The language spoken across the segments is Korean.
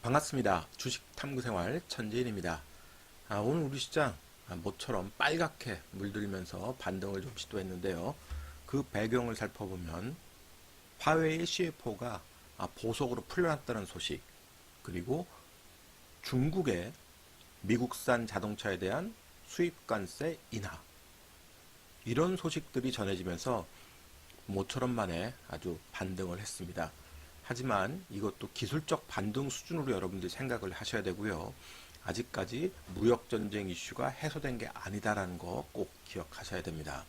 반갑습니다. 주식 탐구 생활 천재인입니다. 아, 오늘 우리 시장 아, 모처럼 빨갛게 물들면서 반등을 좀 시도했는데요. 그 배경을 살펴보면 화웨이 CFO가 아, 보석으로 풀려났다는 소식 그리고 중국의 미국산 자동차에 대한 수입관세 인하 이런 소식들이 전해지면서 모처럼 만에 아주 반등을 했습니다. 하지만 이것도 기술적 반등 수준으로 여러분들이 생각을 하셔야 되고요. 아직까지 무역 전쟁 이슈가 해소된 게 아니다라는 거 꼭 기억하셔야 됩니다.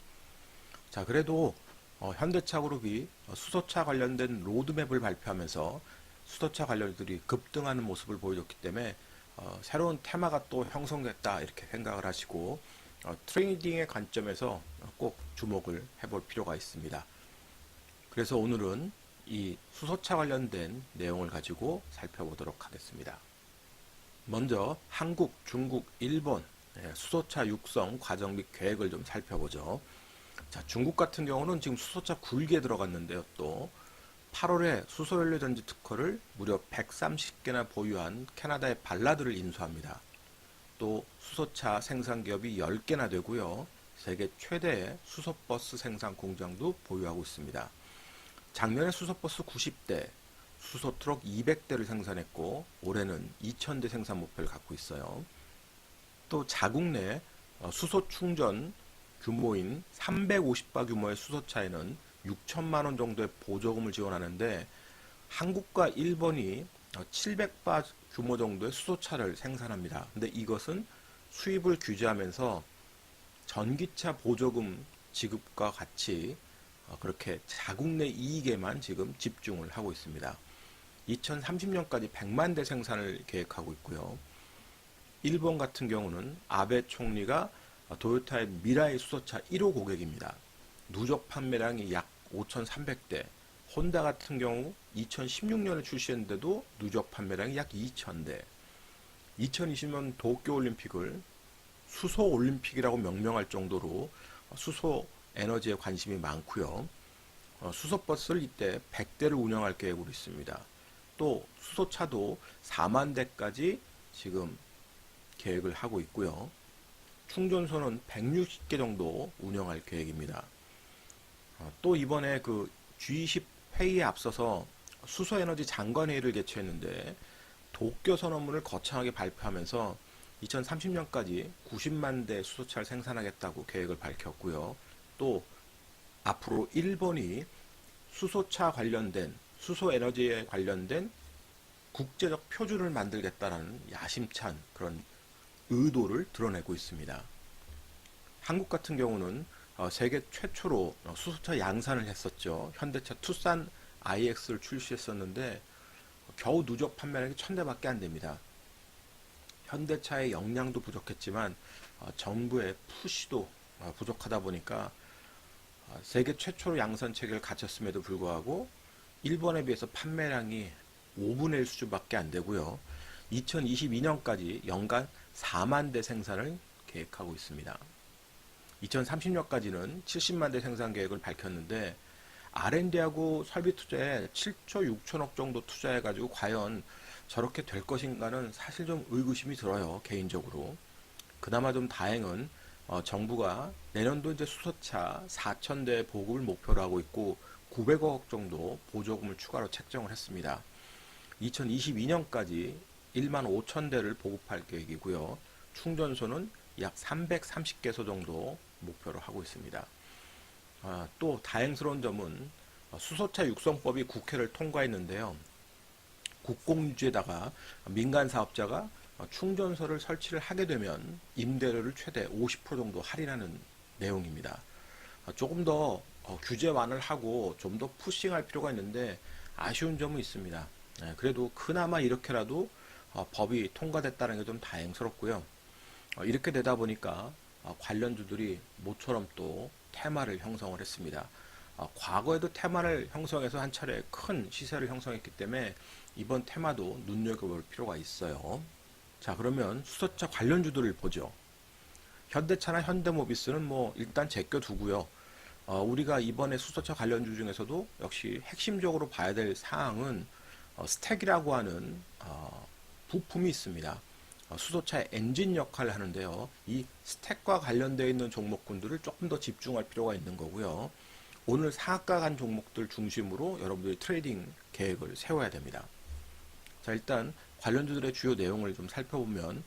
자, 그래도 어, 현대차 그룹이 어, 수소차 관련된 로드맵을 발표하면서 수소차 관련들이 급등하는 모습을 보여줬기 때문에 어, 새로운 테마가 또 형성됐다 이렇게 생각을 하시고 어, 트레이딩의 관점에서 꼭 주목을 해볼 필요가 있습니다. 그래서 오늘은 이 수소차 관련된 내용을 가지고 살펴보도록 하겠습니다. 먼저 한국, 중국, 일본 예, 수소차 육성 과정 및 계획을 좀 살펴보죠. 자, 중국 같은 경우는 지금 수소차 굴기에 들어갔는데요. 또 8월에 수소연료 전지 특허를 무려 130개나 보유한 캐나다의 발라드를 인수합니다. 또 수소차 생산 기업이 10개나 되고요. 세계 최대의 수소버스 생산 공장도 보유하고 있습니다. 작년에 수소버스 90대, 수소트럭 200대를 생산했고 올해는 2000대 생산 목표를 갖고 있어요. 또 자국 내 어, 수소 충전 규모인 350바 규모의 수소차에는 6천만 원 정도의 보조금을 지원하는데 한국과 일본이 700바 규모 정도의 수소차를 생산합니다. 근데 이것은 수입을 규제하면서 전기차 보조금 지급과 같이 어, 그렇게 자국 내 이익에만 지금 집중을 하고 있습니다. 2030년까지 100만 대 생산을 계획하고 있고요. 일본 같은 경우는 아베 총리가 도요타의 미라이 수소차 1호 고객입니다. 누적 판매량이 약 5,300대. 혼다 같은 경우 2016년에 출시했는데도 누적 판매량이 약 2,000대. 2020년 도쿄 올림픽을 수소 올림픽이라고 명명할 정도로 수소 에너지에 관심이 많고요. 어, 수소버스를 이때 100대를 운영할 계획으로 있습니다. 또 수소차도 4만 대까지 지금 계획을 하고 있고요. 충전소는 160개 정도 운영할 계획입니다. 어, 또 이번에 그 G20 회의에 앞서서 수소에너지 장관회의를 개최했는데 도쿄 선언문을 거창하게 발표하면서 2030년까지 90만 대 수소차를 생산하겠다고 계획을 밝혔고요. 또 앞으로 일본이 수소차 관련된 수소 에너지에 관련된 국제적 표준을 만들겠다라는 야심찬 그런 의도를 드러내고 있습니다. 한국 같은 경우는 어, 세계 최초로 어, 수소차 양산을 했었죠. 현대차 투싼 IX를 출시했었는데 겨우 누적 판매량이 천 대밖에 안 됩니다. 현대차의 역량도 부족했지만 어, 정부의 푸시도 부족하다 보니까 세계 최초로 양산 체계를 갖췄음에도 불구하고 일본에 비해서 판매량이 5분의 1 수준밖에 안 되고요. 2022년까지 연간 4만 대 생산을 계획하고 있습니다. 2030년까지는 70만 대 생산 계획을 밝혔는데 R&D하고 설비 투자에 7조 6천억 정도 투자해가지고 과연 저렇게 될 것인가는 사실 좀 의구심이 들어요 개인적으로. 그나마 좀 다행은 어, 정부가 내년도 이제 수소차 4천 대 보급을 목표로 하고 있고 900억 정도 보조금을 추가로 책정을 했습니다. 2022년까지 1만 5천 대를 보급할 계획이고요. 충전소는 약 330개소 정도 목표로 하고 있습니다. 아, 또 다행스러운 점은 수소차 육성법이 국회를 통과했는데요. 국공유지에다가 민간 사업자가 충전소를 설치를 하게 되면 임대료를 최대 50% 정도 할인하는 내용입니다. 조금 더 어, 규제 완화를 하고 좀 더 푸싱할 필요가 있는데 아쉬운 점은 있습니다. 네, 그래도 그나마 이렇게라도 어, 법이 통과됐다는 게 좀 다행스럽고요. 어, 이렇게 되다 보니까 관련주들이 모처럼 또 테마를 형성을 했습니다. 과거에도 테마를 형성해서 한 차례 큰 시세를 형성했기 때문에 이번 테마도 눈여겨볼 필요가 있어요. 자, 그러면 수소차 관련주들을 보죠. 현대차나 현대모비스는 뭐 일단 제껴두고요. 어, 우리가 이번에 수소차 관련주 중에서도 역시 핵심적으로 봐야 될 사항은 어, 스택이라고 하는 어, 부품이 있습니다. 어, 수소차의 엔진 역할을 하는데요. 이 스택과 관련되어 있는 종목군들을 조금 더 집중할 필요가 있는 거고요. 오늘 상한가 간 종목들 중심으로 여러분들이 트레이딩 계획을 세워야 됩니다. 자, 일단 관련주들의 주요 내용을 좀 살펴보면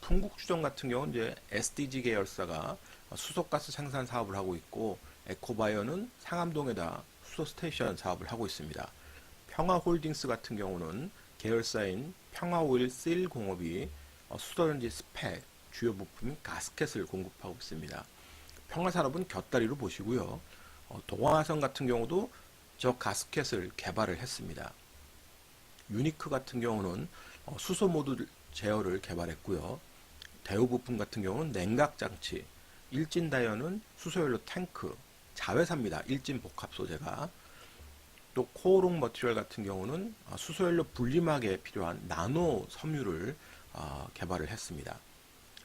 풍국주정 같은 경우는 이제 SDG 계열사가 수소가스 생산 사업을 하고 있고 에코바이오는 상암동에다 수소 스테이션 사업을 하고 있습니다. 평화홀딩스 같은 경우는 계열사인 평화오일 실 공업이 어, 수소전지 스펙 주요 부품 가스켓을 공급하고 있습니다. 평화산업은 곁다리로 보시고요. 어, 동화화성 같은 경우도 저 가스켓을 개발을 했습니다. 유니크 같은 경우는 어, 수소 모듈 제어를 개발했고요. 대우 부품 같은 경우는 냉각 장치, 일진 다이어는 수소연료 탱크, 자회사입니다. 일진 복합 소재가. 또 코오롱 머티리얼 같은 경우는 어, 수소연료 분리막에 필요한 나노 섬유를 어, 개발을 했습니다.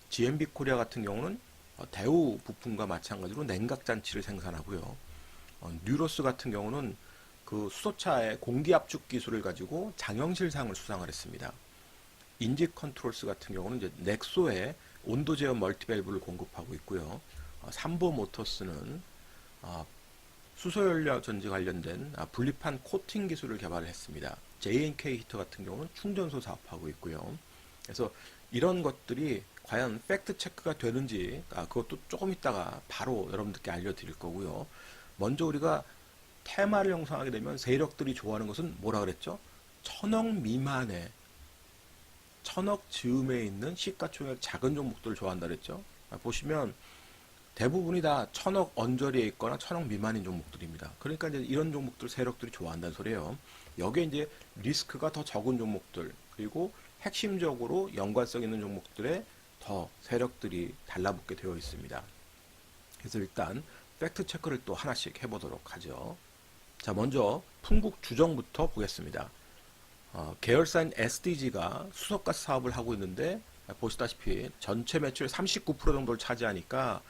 GMB 코리아 같은 경우는 어, 대우 부품과 마찬가지로 냉각 장치를 생산하고요. 어, 뉴로스 같은 경우는 그 수소차의 공기 압축 기술을 가지고 장영실상을 수상을 했습니다. 인지 컨트롤스 같은 경우는 이제 넥소에 온도 제어 멀티밸브를 공급하고 있고요. 어, 삼보 모터스는 어, 수소연료 전지 관련된 아, 분리판 코팅 기술을 개발을 했습니다. JNK 히터 같은 경우는 충전소 사업하고 있고요. 그래서 이런 것들이 과연 팩트 체크가 되는지 아, 그것도 조금 있다가 바로 여러분들께 알려드릴 거고요. 먼저 우리가 테마를 형성하게 되면 세력들이 좋아하는 것은 뭐라 그랬죠? 천억 미만의 천억 즈음에 있는 시가총액 작은 종목들을 좋아한다 그랬죠. 아, 보시면 대부분이 다 천억 언저리에 있거나 천억 미만인 종목들입니다. 그러니까 이제 이런 종목들 세력들이 좋아한다는 소리예요. 여기에 이제 리스크가 더 적은 종목들 그리고 핵심적으로 연관성 있는 종목들에 더 세력들이 달라붙게 되어 있습니다. 그래서 일단 팩트 체크를 또 하나씩 해보도록 하죠. 자, 먼저 풍국 주정부터 보겠습니다. 어, 계열사인 SDG가 수소가스 사업을 하고 있는데 보시다시피 전체 매출 39% 정도를 차지하니까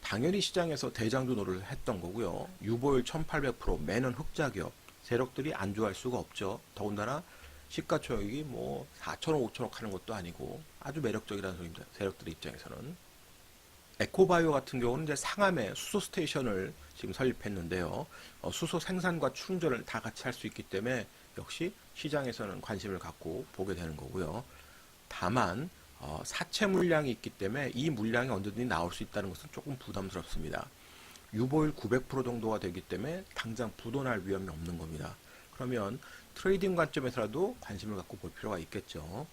당연히 시장에서 대장주 노를 했던 거고요. 유보율 1800% 매년 흑자 기업 세력들이 안 좋아할 수가 없죠. 더군다나 시가총액이 뭐 4천억, 5천억 하는 것도 아니고 아주 매력적이라는 소리입니다. 세력들의 입장에서는. 에코바이오 같은 경우는 이제 상암에 수소 스테이션을 지금 설립했는데요. 어, 수소 생산과 충전을 다 같이 할 수 있기 때문에 역시 시장에서는 관심을 갖고 보게 되는 거고요. 다만 어, 사채 물량이 있기 때문에 이 물량이 언제든지 나올 수 있다는 것은 조금 부담스럽습니다. 유보율 900% 정도가 되기 때문에 당장 부도날 위험이 없는 겁니다. 그러면 트레이딩 관점에서라도 관심을 갖고 볼 필요가 있겠죠.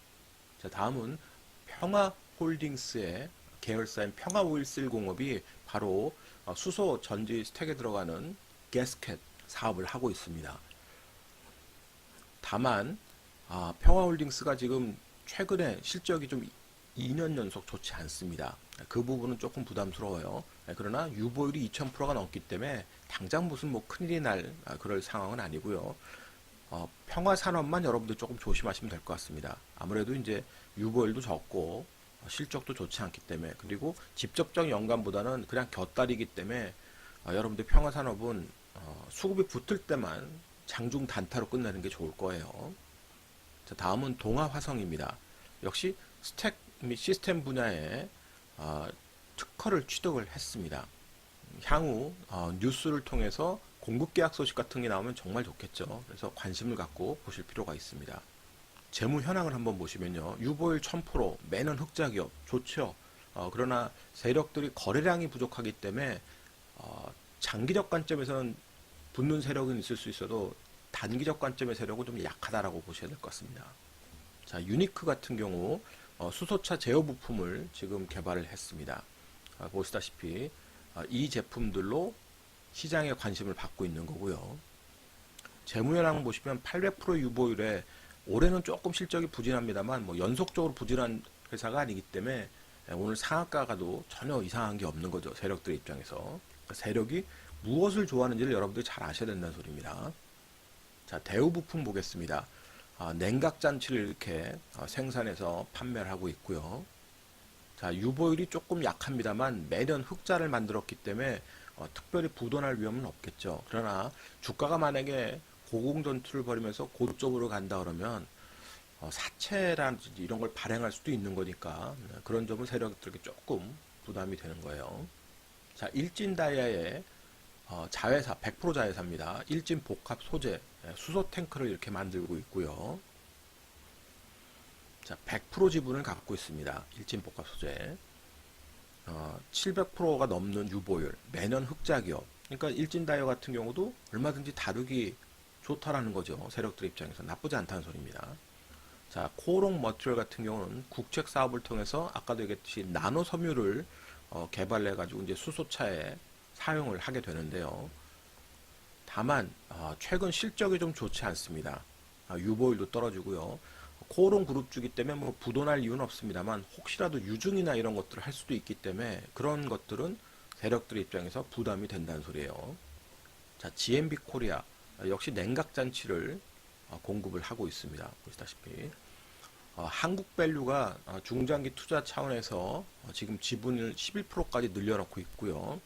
자, 다음은 평화 홀딩스의 계열사인 평화 오일실 공업이 바로 어, 수소 전지 스택에 들어가는 가스켓 사업을 하고 있습니다. 다만 아, 평화홀딩스가 지금 최근에 실적이 좀 2년 연속 좋지 않습니다. 그 부분은 조금 부담스러워요. 네, 그러나 유보율이 2000%가 넘기 때문에 당장 무슨 뭐 큰일이 날 아, 그럴 상황은 아니고요. 어, 평화 산업만 여러분들 조금 조심하시면 될 것 같습니다. 아무래도 이제 유보율도 적고 어, 실적도 좋지 않기 때문에 그리고 직접적 연관보다는 그냥 곁다리기 때문에 어, 여러분들 평화 산업은 어, 수급이 붙을 때만 장중 단타로 끝내는 게 좋을 거예요. 자, 다음은 동아화성입니다. 역시 스택 및 시스템 분야에 어, 특허를 취득을 했습니다. 향후 어, 뉴스를 통해서 공급 계약 소식 같은 게 나오면 정말 좋겠죠. 그래서 관심을 갖고 보실 필요가 있습니다. 재무 현황을 한번 보시면요. 유보율 1000% 매년 흑자 기업 좋죠. 어, 그러나 세력들이 거래량이 부족하기 때문에 어, 장기적 관점에서는 붙는 세력은 있을 수 있어도 단기적 관점의 세력은 좀 약하다라고 보셔야 될 것 같습니다. 자, 유니크 같은 경우 어, 수소차 제어 부품을 지금 개발을 했습니다. 아, 보시다시피 아, 이 제품들로 시장에 관심을 받고 있는 거고요. 재무현황 보시면 800% 유보율에 올해는 조금 실적이 부진합니다만 뭐 연속적으로 부진한 회사가 아니기 때문에 오늘 상한가가도 전혀 이상한 게 없는 거죠. 세력들의 입장에서. 그러니까 세력이 무엇을 좋아하는지를 여러분들이 잘 아셔야 된다는 소리입니다. 자, 대우 부품 보겠습니다. 아, 냉각 장치를 이렇게 어, 생산해서 판매를 하고 있고요. 자, 유보율이 조금 약합니다만 매년 흑자를 만들었기 때문에 어, 특별히 부도날 위험은 없겠죠. 그러나 주가가 만약에 고공 전투를 벌이면서 고점으로 간다 그러면 어, 사채라든지 이런 걸 발행할 수도 있는 거니까 네, 그런 점은 세력들에게 조금 부담이 되는 거예요. 자, 일진 다이아의 어, 자회사 100% 자회사입니다. 일진 복합 소재 예, 수소 탱크를 이렇게 만들고 있고요. 자, 100% 지분을 갖고 있습니다. 일진 복합 소재. 어, 700%가 넘는 유보율, 매년 흑자 기업. 그러니까 일진 다이아 같은 경우도 얼마든지 다루기 좋다라는 거죠. 세력들 입장에서 나쁘지 않다는 소리입니다. 자, 코롱 머티리얼 같은 경우는 국책 사업을 통해서 아까도 얘기했듯이 나노 섬유를 어, 개발해 가지고 이제 수소차에 사용을 하게 되는데요. 다만 어, 최근 실적이 좀 좋지 않습니다. 아, 유보율도 떨어지고요. 코오롱 그룹주기 때문에 뭐 부도날 이유는 없습니다만 혹시라도 유증이나 이런 것들을 할 수도 있기 때문에 그런 것들은 세력들 입장에서 부담이 된다는 소리예요. 자, GMB 코리아 아, 역시 냉각 잔치를 어, 공급을 하고 있습니다. 보시다시피 어, 한국밸류가 어, 중장기 투자 차원에서 어, 지금 지분을 11%까지 늘려놓고 있고요.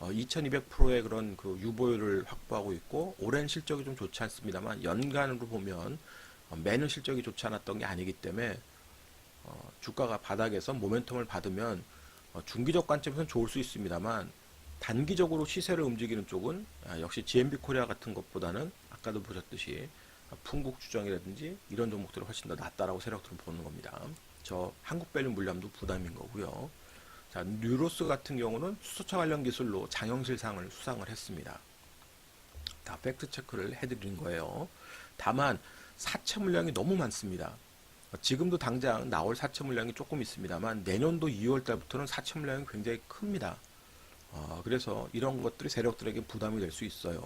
어, 2200%의 그런 그 유보율을 확보하고 있고 올해는 실적이 좀 좋지 않습니다만 연간으로 보면 어, 매년 실적이 좋지 않았던 게 아니기 때문에 어, 주가가 바닥에서 모멘텀을 받으면 어, 중기적 관점에서는 좋을 수 있습니다만 단기적으로 시세를 움직이는 쪽은 아, 역시 GMB 코리아 같은 것보다는 아까도 보셨듯이 아, 풍국 주정이라든지 이런 종목들이 훨씬 더 낫다라고 세력들은 보는 겁니다. 저 한국밸류 물량도 부담인 거고요. 자, 뉴로스 같은 경우는 수소차 관련 기술로 장영실상을 수상을 했습니다. 다 팩트 체크를 해드린 거예요. 다만 사채 물량이 너무 많습니다. 어, 지금도 당장 나올 사채 물량이 조금 있습니다만 내년도 2월 달부터는 사채 물량이 굉장히 큽니다. 어, 그래서 이런 것들이 세력들에게 부담이 될 수 있어요.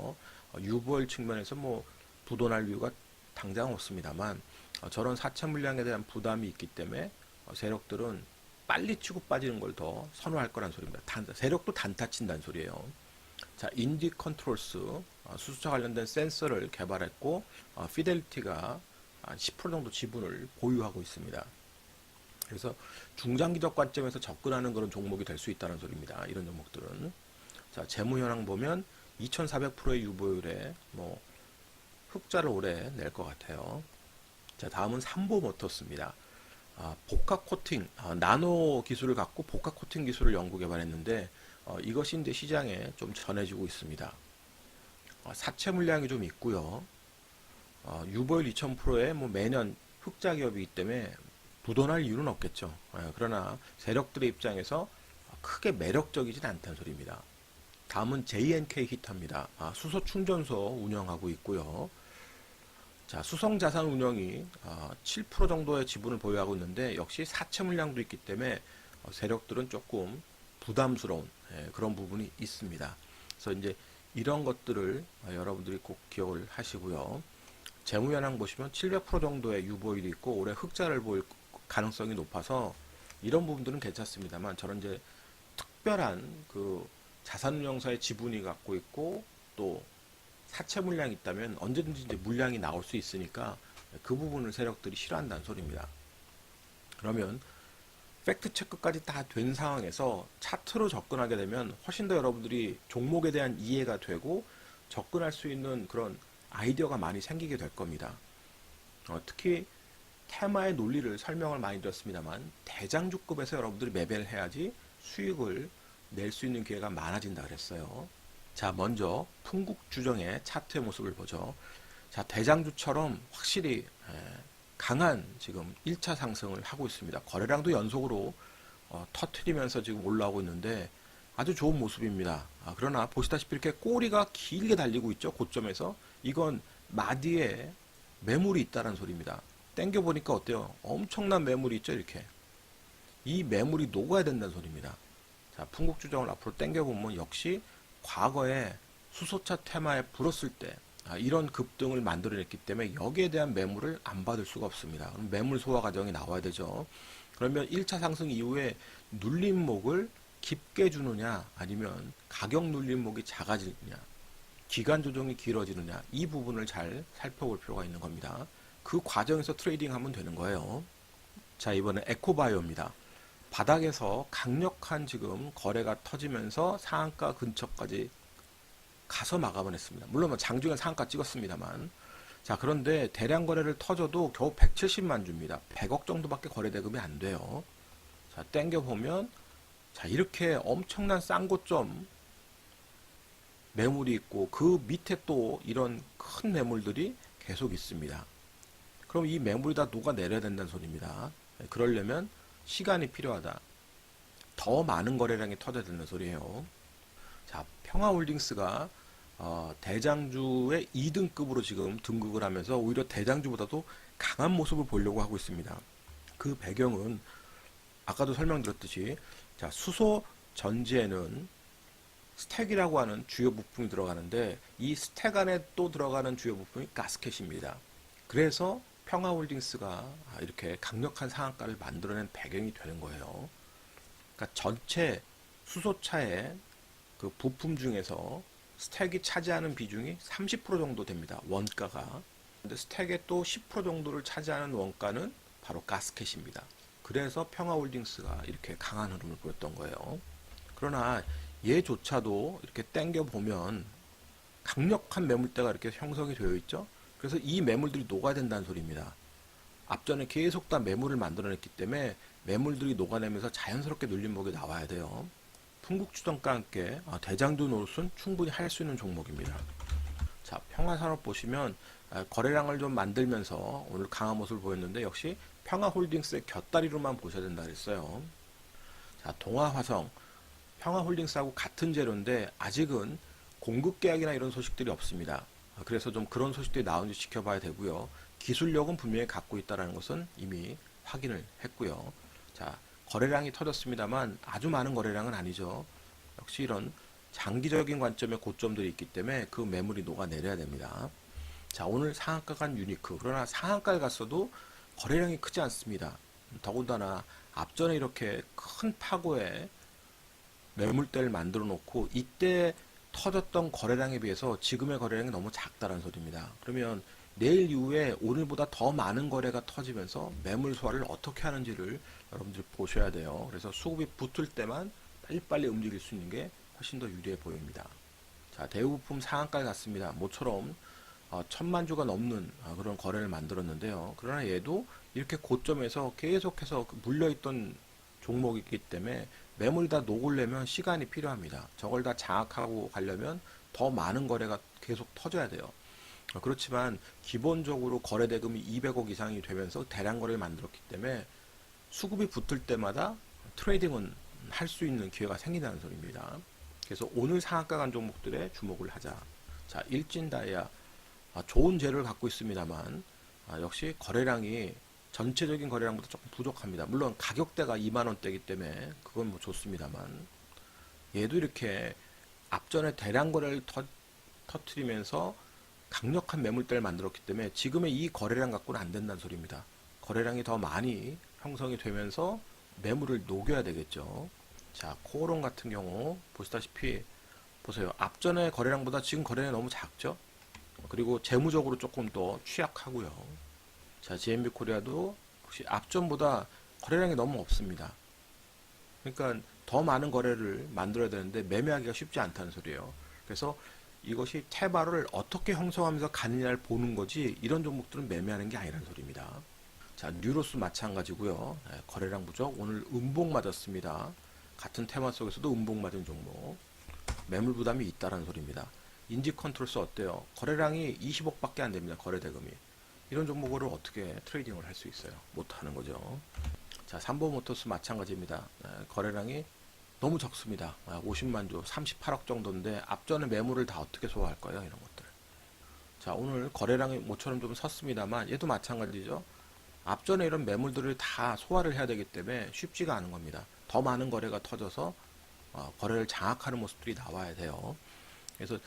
어, 유보율 측면에서 뭐 부도날 이유가 당장 없습니다만 어, 저런 사채 물량에 대한 부담이 있기 때문에 어, 세력들은 빨리 치고 빠지는 걸 더 선호할 거란 소리입니다. 단, 세력도 단타 친다는 소리예요. 자, 인디 컨트롤스 어, 수소차 관련된 센서를 개발했고 어, 피델리티가 한10% 정도 지분을 보유하고 있습니다. 그래서 중장기적 관점에서 접근하는 그런 종목이 될 수 있다는 소리입니다. 이런 종목들은 자 재무 현황 보면 2,400%의 유보율에 뭐 흑자를 올해 낼 것 같아요. 자 다음은 삼보 모터스입니다. 아, 복합 코팅, 아, 나노 기술을 갖고 복합 코팅 기술을 연구 개발했는데 어, 이것이 이제 시장에 좀 전해지고 있습니다. 어, 사채 물량이 좀 있고요. 어, 유보율 2000%에 뭐 매년 흑자 기업이기 때문에 부도날 이유는 없겠죠. 예, 그러나 세력들의 입장에서 크게 매력적이진 않다는 소리입니다. 다음은 JNK 히터입니다. 아, 수소 충전소 운영하고 있고요. 자, 수성 자산 운영이 아, 7% 정도의 지분을 보유하고 있는데 역시 사채 물량도 있기 때문에 어, 세력들은 조금 부담스러운 예, 그런 부분이 있습니다. 그래서 이제 이런 것들을 어, 여러분들이 꼭 기억을 하시고요. 재무 현황 보시면 700% 정도의 유보율이 있고 올해 흑자를 보일 가능성이 높아서 이런 부분들은 괜찮습니다만 저는 이제 특별한 그 자산운용사의 지분이 갖고 있고 또 사채 물량이 있다면 언제든지 이제 물량이 나올 수 있으니까 그 부분을 세력들이 싫어한다는 소리입니다. 그러면 팩트 체크까지 다 된 상황에서 차트로 접근하게 되면 훨씬 더 여러분들이 종목에 대한 이해가 되고 접근할 수 있는 그런 아이디어가 많이 생기게 될 겁니다. 어, 특히 테마의 논리를 설명을 많이 드렸습니다만 대장주급에서 여러분들이 매매를 해야지 수익을 낼 수 있는 기회가 많아진다 그랬어요. 자, 먼저 풍국주정의 차트의 모습을 보죠. 자, 대장주처럼 확실히 에, 강한 지금 1차 상승을 하고 있습니다. 거래량도 연속으로 어, 터트리면서 지금 올라오고 있는데 아주 좋은 모습입니다. 아, 그러나 보시다시피 이렇게 꼬리가 길게 달리고 있죠. 고점에서. 이건 마디에 매물이 있다는 소리입니다. 땡겨 보니까 어때요? 엄청난 매물이 있죠, 이렇게. 이 매물이 녹아야 된다는 소리입니다. 자, 풍국주정을 앞으로 땡겨 보면 역시 과거에 수소차 테마에 불었을 때 아, 이런 급등을 만들어냈기 때문에 여기에 대한 매물을 안 받을 수가 없습니다. 그럼 매물 소화 과정이 나와야 되죠. 그러면 1차 상승 이후에 눌림목을 깊게 주느냐 아니면 가격 눌림목이 작아지느냐 기간 조정이 길어지느냐 이 부분을 잘 살펴볼 필요가 있는 겁니다. 그 과정에서 트레이딩 하면 되는 거예요. 자, 이번에 에코바이오입니다. 바닥에서 강력한 지금 거래가 터지면서 상한가 근처까지 가서 마감을 했습니다. 물론 뭐 장중에 상한가 찍었습니다만. 자, 그런데 대량 거래를 터져도 겨우 170만 주입니다. 100억 정도밖에 거래 대금이 안 돼요. 자, 땡겨 보면 자, 이렇게 엄청난 싼 고점 매물이 있고 그 밑에 또 이런 큰 매물들이 계속 있습니다. 그럼 이 매물이 다 녹아내려야 된다는 소리입니다. 그러려면 시간이 필요하다. 더 많은 거래량이 터져야 된다는 소리예요. 자, 평화홀딩스가 어, 대장주의 2등급으로 지금 등극을 하면서 오히려 대장주보다도 강한 모습을 보려고 하고 있습니다. 그 배경은 아까도 설명드렸듯이 자, 수소 전지에는 스택이라고 하는 주요 부품이 들어가는데 이 스택 안에 또 들어가는 주요 부품이 가스켓입니다. 그래서 평화홀딩스가 이렇게 강력한 상한가를 만들어낸 배경이 되는 거예요. 그러니까 전체 수소차의 그 부품 중에서 스택이 차지하는 비중이 30% 정도 됩니다. 원가가. 근데 스택의 또 10% 정도를 차지하는 원가는 바로 가스켓입니다. 그래서 평화홀딩스가 이렇게 강한 흐름을 보였던 거예요. 그러나 얘조차도 이렇게 땡겨 보면 강력한 매물대가 이렇게 형성이 되어 있죠. 그래서 이 매물들이 녹아야 된다는 소리입니다. 앞전에 계속 다 매물을 만들어냈기 때문에 매물들이 녹아내면서 자연스럽게 눌림목이 나와야 돼요. 풍국주정과 함께 아, 대장도 노릇은 충분히 할 수 있는 종목입니다. 자, 평화산업 보시면 아, 거래량을 좀 만들면서 오늘 강한 모습을 보였는데 역시 평화홀딩스의 곁다리로만 보셔야 된다 그랬어요. 자, 동아화성, 평화홀딩스하고 같은 재료인데 아직은 공급 계약이나 이런 소식들이 없습니다. 아, 그래서 좀 그런 소식들이 나오는지 지켜봐야 되고요. 기술력은 분명히 갖고 있다는 것은 이미 확인을 했고요. 자, 거래량이 터졌습니다만 아주 많은 거래량은 아니죠. 역시 이런 장기적인 관점의 고점들이 있기 때문에 그 매물이 녹아내려야 됩니다. 자, 오늘 상한가 간 유니크. 그러나 상한가를 갔어도 거래량이 크지 않습니다. 더군다나 앞전에 이렇게 큰 파고에 매물대를 만들어 놓고 이때 터졌던 거래량에 비해서 지금의 거래량이 너무 작다는 소리입니다. 그러면 내일 이후에 오늘보다 더 많은 거래가 터지면서 매물 소화를 어떻게 하는지를 여러분들이 보셔야 돼요. 그래서 수급이 붙을 때만 빨리빨리 움직일 수 있는 게 훨씬 더 유리해 보입니다. 자, 대우부품 상한가에 갔습니다. 모처럼 어, 천만 주가 넘는 어, 그런 거래를 만들었는데요. 그러나 얘도 이렇게 고점에서 계속해서 그 물려있던 종목이기 때문에 매물이 다 녹으려면 시간이 필요합니다. 저걸 다 장악하고 가려면 더 많은 거래가 계속 터져야 돼요. 어, 그렇지만 기본적으로 거래 대금이 200억 이상이 되면서 대량 거래를 만들었기 때문에 수급이 붙을 때마다 트레이딩은 할 수 있는 기회가 생긴다는 소리입니다. 그래서 오늘 상한가 간 종목들에 주목을 하자. 자, 일진 다이아 아, 좋은 재료를 갖고 있습니다만 아, 역시 거래량이 전체적인 거래량보다 조금 부족합니다. 물론 가격대가 2만 원대이기 때문에 그건 뭐 좋습니다만 얘도 이렇게 앞전에 대량 거래를 터, 터트리면서 강력한 매물대를 만들었기 때문에 지금의 이 거래량 갖고는 안 된다는 소리입니다. 거래량이 더 많이 형성이 되면서 매물을 녹여야 되겠죠. 자, 코오롱 같은 경우 보시다시피 보세요. 앞전에 거래량보다 지금 거래량이 너무 작죠? 그리고 재무적으로 조금 더 취약하고요. 자, GMB 코리아도 혹시 앞전보다 거래량이 너무 없습니다. 그러니까 더 많은 거래를 만들어야 되는데 매매하기가 쉽지 않다는 소리예요. 그래서 이것이 테바를 어떻게 형성하면서 가느냐를 보는 거지 이런 종목들은 매매하는 게 아니라는 소리입니다. 자, 뉴로스 마찬가지고요. 네, 거래량 부족. 오늘 음봉 맞았습니다. 같은 테마 속에서도 음봉 맞은 종목. 매물 부담이 있다라는 소리입니다. 인지 컨트롤스 어때요? 거래량이 20억밖에 안 됩니다. 거래 대금이. 이런 종목을 어떻게 트레이딩을 할 수 있어요? 못 하는 거죠. 자, 삼보 모터스 마찬가지입니다. 네, 거래량이 너무 적습니다. 50만 주, 38억 정도인데 앞전에 매물을 다 어떻게 소화할 거예요? 이런 것들. 자, 오늘 거래량이 모처럼 좀 섰습니다만 얘도 마찬가지죠. 앞전에 이런 매물들을 다 소화를 해야 되기 때문에 쉽지가 않은 겁니다. 더 많은 거래가 터져서 어, 거래를 장악하는 모습들이 나와야 돼요. 그래서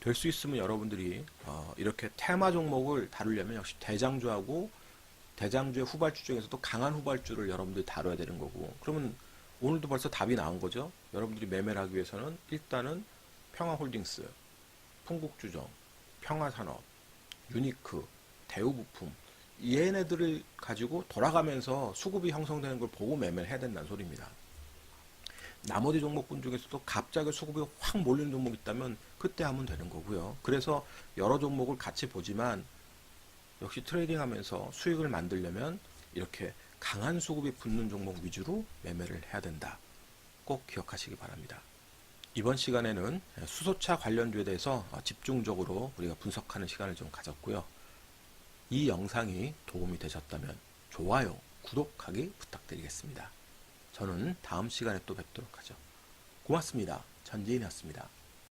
될 수 있으면 여러분들이 어, 이렇게 테마 종목을 다루려면 역시 대장주하고 대장주의 후발주 중에서도 강한 후발주를 여러분들이 다뤄야 되는 거고 그러면 오늘도 벌써 답이 나온 거죠. 여러분들이 매매를 하기 위해서는 일단은 평화홀딩스, 풍국주정, 평화산업, 유니크, 대우부품 얘네들을 가지고 돌아가면서 수급이 형성되는 걸 보고 매매를 해야 된다는 소리입니다. 나머지 종목분 중에서도 갑자기 수급이 확 몰리는 종목이 있다면 그때 하면 되는 거고요. 그래서 여러 종목을 같이 보지만 역시 트레이딩 하면서 수익을 만들려면 이렇게 강한 수급이 붙는 종목 위주로 매매를 해야 된다. 꼭 기억하시기 바랍니다. 이번 시간에는 수소차 관련주에 대해서 집중적으로 우리가 분석하는 시간을 좀 가졌고요. 이 영상이 도움이 되셨다면 좋아요, 구독하기 부탁드리겠습니다. 저는 다음 시간에 또 뵙도록 하죠. 고맙습니다. 전지인이었습니다.